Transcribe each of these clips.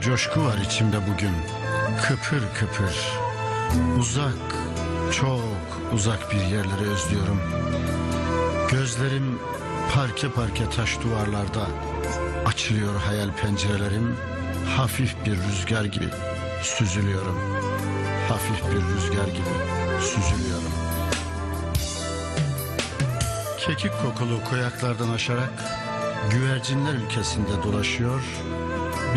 Coşku var içimde bugün. Kıpır kıpır. Uzak, çok uzak bir yerleri özlüyorum. Gözlerim parke parke taş duvarlarda. Açılıyor hayal pencerelerim. Hafif bir rüzgar gibi süzülüyorum. Hafif bir rüzgar gibi süzülüyorum. Kekik kokulu koyaklardan aşarak güvercinler ülkesinde dolaşıyor.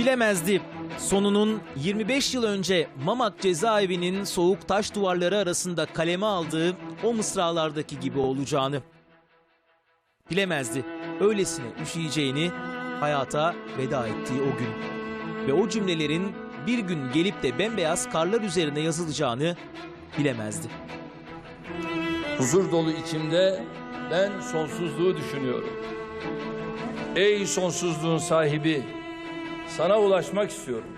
Bilemezdi. Sonunun 25 yıl önce Mamak cezaevinin soğuk taş duvarları arasında kaleme aldığı o mısralardaki gibi olacağını. Bilemezdi. Öylesine üşüyeceğini hayata veda ettiği o gün. Ve o cümlelerin bir gün gelip de bembeyaz karlar üzerine yazılacağını bilemezdi. Huzur dolu içimde ben sonsuzluğu düşünüyorum. Ey sonsuzluğun sahibi, sana ulaşmak istiyorum.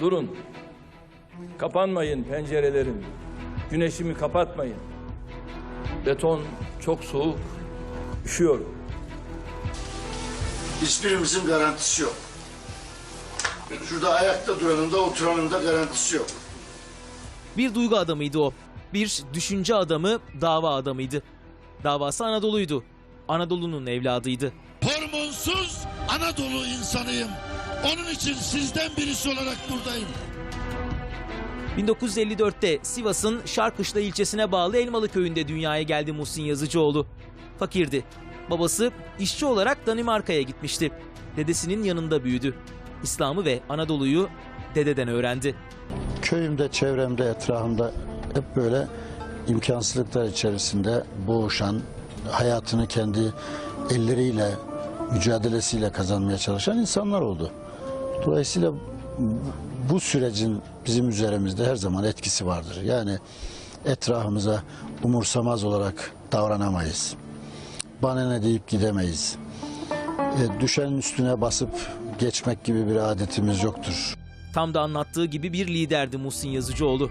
Durun, kapanmayın pencerelerim, güneşimi kapatmayın. Beton çok soğuk, üşüyorum. Hiçbirimizin garantisi yok. Şurada ayakta duranın da oturanın da garantisi yok. Bir duygu adamıydı o. Bir düşünce adamı, dava adamıydı. Davası Anadolu'ydu. Anadolu'nun evladıydı. Hormonsuz Anadolu insanıyım. Onun için sizden birisi olarak buradayım. 1954'te Sivas'ın Şarkışla ilçesine bağlı Elmalı köyünde dünyaya geldi Muhsin Yazıcıoğlu. Fakirdi. Babası işçi olarak Danimarka'ya gitmişti. Dedesinin yanında büyüdü. İslam'ı ve Anadolu'yu dededen öğrendi. Köyümde, çevremde, etrafımda hep böyle imkansızlıklar içerisinde boğuşan, hayatını kendi elleriyle, mücadelesiyle kazanmaya çalışan insanlar oldu. Dolayısıyla bu sürecin bizim üzerimizde her zaman etkisi vardır. Yani etrafımıza umursamaz olarak davranamayız. Bana ne deyip gidemeyiz. E, düşenin üstüne basıp geçmek gibi bir adetimiz yoktur. Tam da anlattığı gibi bir liderdi Muhsin Yazıcıoğlu.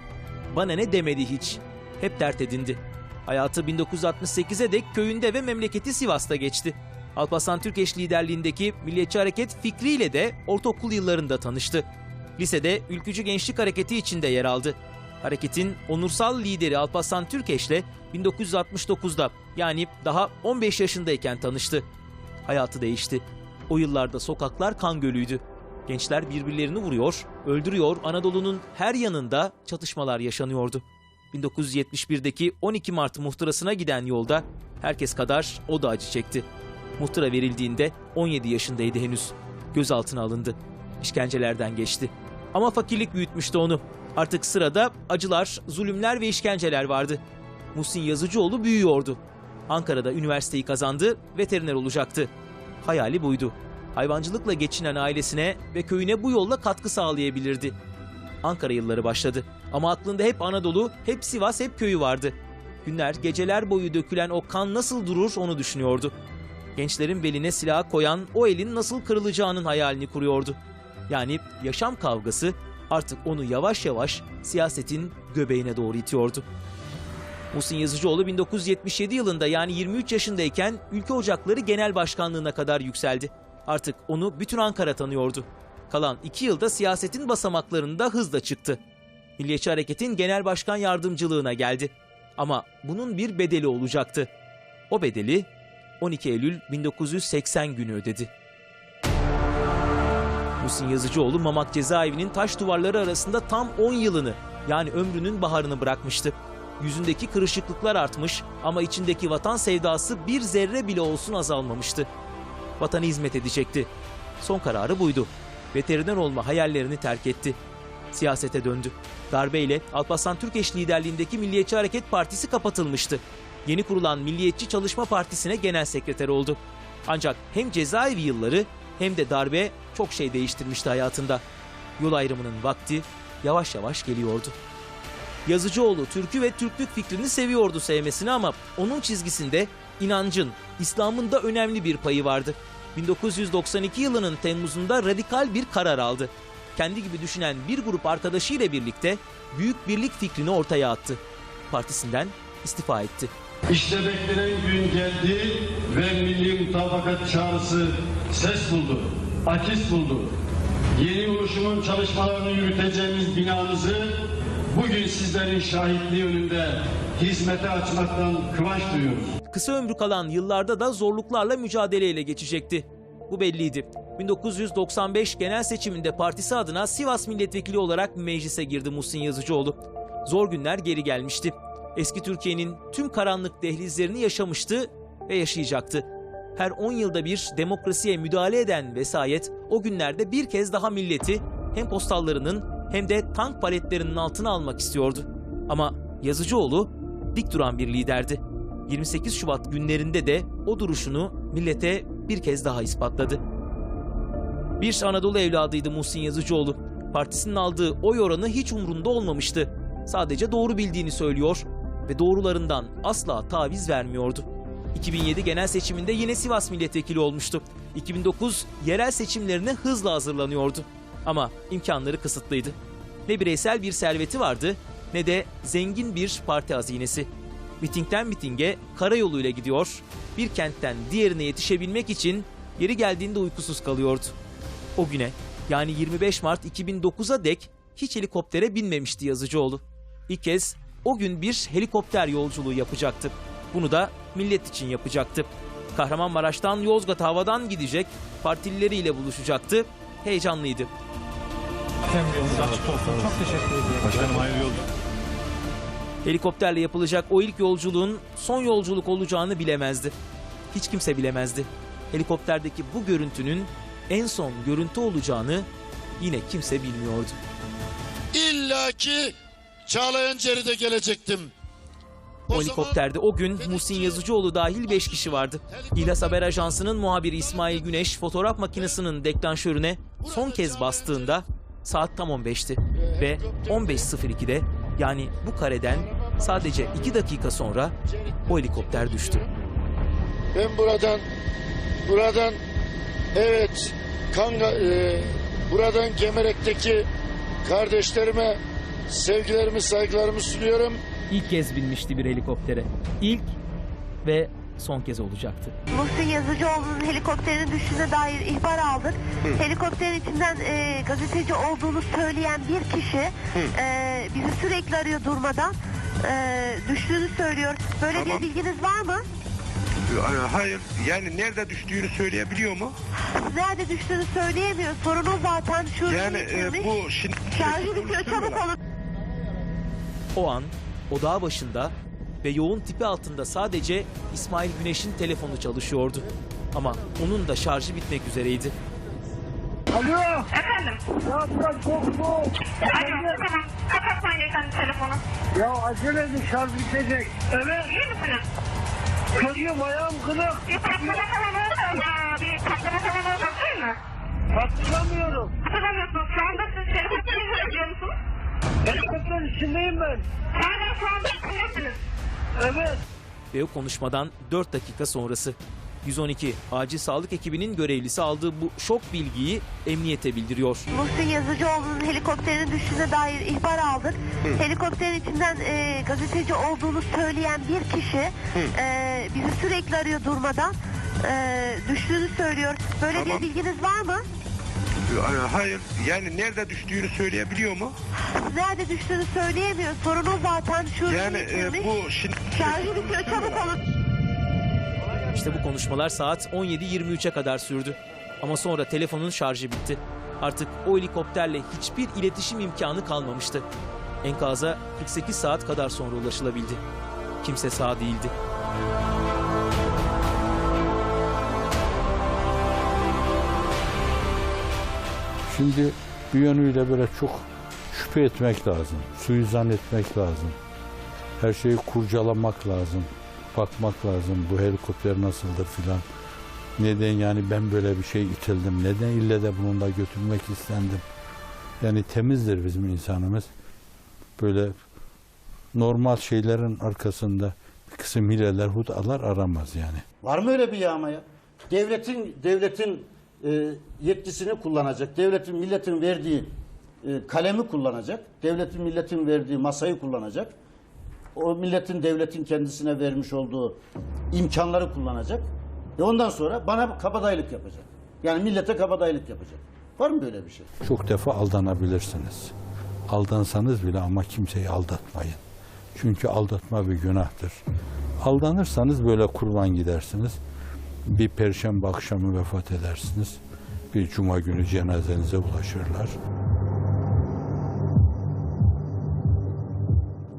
Bana ne demedi hiç. Hep dert edindi. Hayatı 1968'e dek köyünde ve memleketi Sivas'ta geçti. Alparslan Türkeş liderliğindeki Milliyetçi Hareket fikriyle de ortaokul yıllarında tanıştı. Lisede Ülkücü Gençlik Hareketi içinde yer aldı. Hareketin onursal lideri Alparslan Türkeş'le 1969'da yani daha 15 yaşındayken tanıştı. Hayatı değişti. O yıllarda sokaklar kan gölüydü. Gençler birbirlerini vuruyor, öldürüyor, Anadolu'nun her yanında çatışmalar yaşanıyordu. 1971'deki 12 Mart muhtırasına giden yolda herkes kadar o da acı çekti. Muhtıra verildiğinde 17 yaşındaydı henüz. Gözaltına alındı. İşkencelerden geçti. Ama fakirlik büyütmüştü onu. Artık sırada acılar, zulümler ve işkenceler vardı. Muhsin Yazıcıoğlu büyüyordu. Ankara'da üniversiteyi kazandı, veteriner olacaktı. Hayali buydu. Hayvancılıkla geçinen ailesine ve köyüne bu yolla katkı sağlayabilirdi. Ankara yılları başladı. Ama aklında hep Anadolu, hep Sivas, hep köyü vardı. Günler, geceler boyu dökülen o kan nasıl durur onu düşünüyordu. Gençlerin beline silah koyan o elin nasıl kırılacağının hayalini kuruyordu. Yani yaşam kavgası artık onu yavaş yavaş siyasetin göbeğine doğru itiyordu. Muhsin Yazıcıoğlu 1977 yılında yani 23 yaşındayken Ülke Ocakları Genel Başkanlığına kadar yükseldi. Artık onu bütün Ankara tanıyordu. Kalan iki yılda siyasetin basamaklarında hızla çıktı. Milliyetçi Hareket'in genel başkan yardımcılığına geldi. Ama bunun bir bedeli olacaktı. O bedeli 12 Eylül 1980 günü ödedi. Muhsin Yazıcıoğlu Mamak cezaevinin taş duvarları arasında tam 10 yılını yani ömrünün baharını bırakmıştı. Yüzündeki kırışıklıklar artmış ama içindeki vatan sevdası bir zerre bile olsun azalmamıştı. Vatana hizmet edecekti. Son kararı buydu. Veteriner olma hayallerini terk etti. Siyasete döndü. Darbeyle Alparslan Türkeş liderliğindeki Milliyetçi Hareket Partisi kapatılmıştı. Yeni kurulan Milliyetçi Çalışma Partisi'ne genel sekreter oldu. Ancak hem cezaevi yılları hem de darbe çok şey değiştirmişti hayatında. Yol ayrımının vakti yavaş yavaş geliyordu. Yazıcıoğlu türkü ve Türklük fikrini seviyordu sevmesini ama onun çizgisinde inancın, İslam'ın da önemli bir payı vardı. 1992 yılının Temmuz'unda radikal bir karar aldı. Kendi gibi düşünen bir grup arkadaşıyla birlikte büyük birlik fikrini ortaya attı. Partisinden istifa etti. İşte beklenen gün geldi ve milli mutabakat çağrısı ses buldu, akis buldu. Yeni oluşumun çalışmalarını yürüteceğimiz binamızı bugün sizlerin şahitliği önünde hizmete açmaktan kıvanç duyuyoruz. Kısa ömrü kalan yıllarda da zorluklarla mücadeleyle geçecekti. Bu belliydi. 1995 genel seçiminde partisi adına Sivas milletvekili olarak meclise girdi Muhsin Yazıcıoğlu. Zor günler geri gelmişti. Eski Türkiye'nin tüm karanlık dehlizlerini yaşamıştı ve yaşayacaktı. Her 10 yılda bir demokrasiye müdahale eden vesayet o günlerde bir kez daha milleti hem postallarının hem de tank paletlerinin altına almak istiyordu. Ama Yazıcıoğlu dik duran bir liderdi. 28 Şubat günlerinde de o duruşunu millete bir kez daha ispatladı. Bir Anadolu evladıydı Muhsin Yazıcıoğlu. Partisinin aldığı oy oranı hiç umrunda olmamıştı. Sadece doğru bildiğini söylüyor ve doğrularından asla taviz vermiyordu. 2007 genel seçiminde yine Sivas milletvekili olmuştu. 2009 yerel seçimlerine hızla hazırlanıyordu. Ama imkanları kısıtlıydı. Ne bireysel bir serveti vardı ne de zengin bir parti hazinesi. Mitingden mitinge karayoluyla gidiyor, bir kentten diğerine yetişebilmek için yeri geldiğinde uykusuz kalıyordu. O güne yani 25 Mart 2009'a dek hiç helikoptere binmemişti Yazıcıoğlu. İlk kez o gün bir helikopter yolculuğu yapacaktı. Bunu da millet için yapacaktı. Kahramanmaraş'tan Yozgat havadan gidecek, partilileriyle buluşacaktı. Heyecanlıydı. Helikopterle yapılacak o ilk yolculuğun son yolculuk olacağını bilemezdi. Hiç kimse bilemezdi. Helikopterdeki bu görüntünün en son görüntü olacağını yine kimse bilmiyordu. İlla ki Çağlayan Ceri'de gelecektim. O helikopterde o gün Muhsin Yazıcıoğlu dahil 5 kişi vardı. İhlas Haber Ajansı'nın muhabiri İsmail Güneş fotoğraf makinesinin deklanşörüne son kez bastığında saat tam 15'ti. Ve 15.02'de yani bu kareden sadece 2 dakika sonra o helikopter düştü. Ben buradan buradan evet Kanga, e, buradan Gemerek'teki kardeşlerime sevgilerimi saygılarımı sunuyorum. İlk kez binmişti bir helikoptere. İlk ve son kez olacaktı. Muhsin Yazıcıoğlu'nun helikopterin düştüğüne dair ihbar aldık. Helikopterin içinden e, gazeteci olduğunu söyleyen bir kişi e, bizi sürekli arıyor durmadan. E, düştüğünü söylüyor. Böyle Tamam. bir bilginiz var mı? Ee, Hayır. Yani nerede düştüğünü söyleyebiliyor mu? Nerede düştüğünü söyleyemiyor. Sorun o zaten. Şu Yani e, bu şimdi Şarjı bitiyor çabuk olun. O an o dağ başında ve yoğun tipi altında sadece İsmail Güneş'in telefonu çalışıyordu. Ama onun da şarjı bitmek üzereydi. Efendim? Ya bırak çok soğuk. Alo, tamam. Kapatman gereken telefonu. Ya acele edin şarj bitecek. Evet. İyi misiniz? Kırıyorum ayağım kırık. Bir patlama falan oldu. Bir patlama falan oldu değil mi? Hatırlamıyorum. Hatırlamıyorsunuz. Şu anda Helikopterin içindeyim ben. Hala şu anda. Evet. Ve o konuşmadan 4 dakika sonrası 112 acil sağlık ekibinin görevlisi aldığı bu şok bilgiyi emniyete bildiriyor. Muhsin Yazıcıoğlu'nun helikopterin düştüğüne dair ihbar aldık. Helikopterin içinden e, gazeteci olduğunu söyleyen bir kişi e, bizi sürekli arıyor durmadan. E, düştüğünü söylüyor. Böyle Tamam. bir bilginiz var mı? Hayır yani nerede düştüğünü söyleyebiliyor mu? Nerede düştüğünü söyleyemiyor. Sorunu zaten şurada Yani e, bu şimdi Şarjı bitiyor çabuk olun. İşte bu konuşmalar saat 17.23'e kadar sürdü. Ama sonra telefonun şarjı bitti. Artık o helikopterle hiçbir iletişim imkanı kalmamıştı. Enkaza 48 saat kadar sonra ulaşılabildi. Kimse sağ değildi. Şimdi bir yönüyle böyle çok şüphe etmek lazım. Suizan etmek lazım. Her şeyi kurcalamak lazım. Bakmak lazım bu helikopter nasıldır filan. Neden yani ben böyle bir şey itildim? Neden ille de bununla götürmek istendim? Yani temizdir bizim insanımız. Böyle normal şeylerin arkasında bir kısım hileler, hudalar aramaz yani. Var mı öyle bir yağma ya? Devletin devletin e, yetkisini kullanacak. Devletin milletin verdiği e, kalemi kullanacak. Devletin milletin verdiği masayı kullanacak. O milletin devletin kendisine vermiş olduğu imkanları kullanacak. Ve ondan sonra bana kabadayılık yapacak. Yani millete kabadayılık yapacak. Var mı böyle bir şey? Çok defa aldanabilirsiniz. Aldansanız bile ama kimseyi aldatmayın. Çünkü aldatma bir günahtır. Aldanırsanız böyle kurban gidersiniz. Bir perşembe akşamı vefat edersiniz. Bir cuma günü cenazenize ulaşırlar.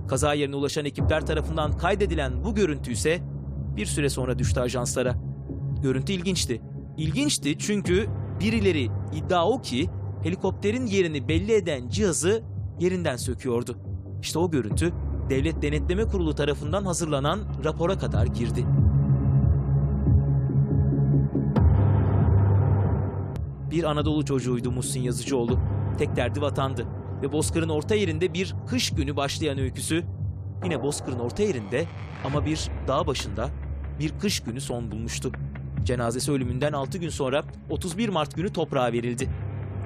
Kaza yerine ulaşan ekipler tarafından kaydedilen bu görüntü ise bir süre sonra düştü ajanslara. Görüntü ilginçti. İlginçti çünkü birileri iddia o ki helikopterin yerini belli eden cihazı yerinden söküyordu. İşte o görüntü Devlet Denetleme Kurulu tarafından hazırlanan rapora kadar girdi. Bir Anadolu çocuğuydu Muhsin Yazıcıoğlu. Tek derdi vatandı. Ve Bozkır'ın orta yerinde bir kış günü başlayan öyküsü yine Bozkır'ın orta yerinde ama bir dağ başında bir kış günü son bulmuştu. Cenazesi ölümünden 6 gün sonra 31 Mart günü toprağa verildi.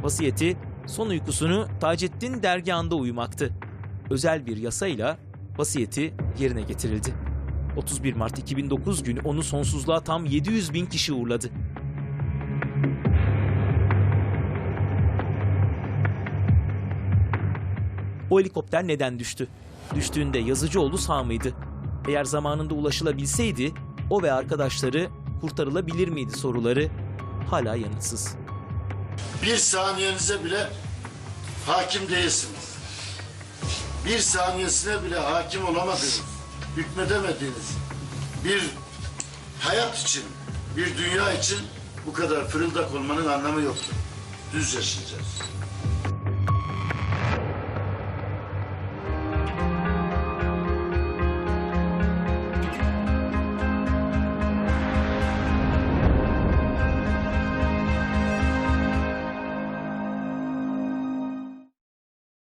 Vasiyeti son uykusunu Taceddin dergahında uyumaktı. Özel bir yasayla vasiyeti yerine getirildi. 31 Mart 2009 günü onu sonsuzluğa tam 700 bin kişi uğurladı. O helikopter neden düştü? Düştüğünde Yazıcıoğlu sağ mıydı? Eğer zamanında ulaşılabilseydi o ve arkadaşları kurtarılabilir miydi soruları hala yanıtsız. Bir saniyenize bile hakim değilsiniz. Bir saniyesine bile hakim olamadığınız, hükmedemediğiniz bir hayat için, bir dünya için bu kadar fırıldak olmanın anlamı yoktur. Düz yaşayacağız.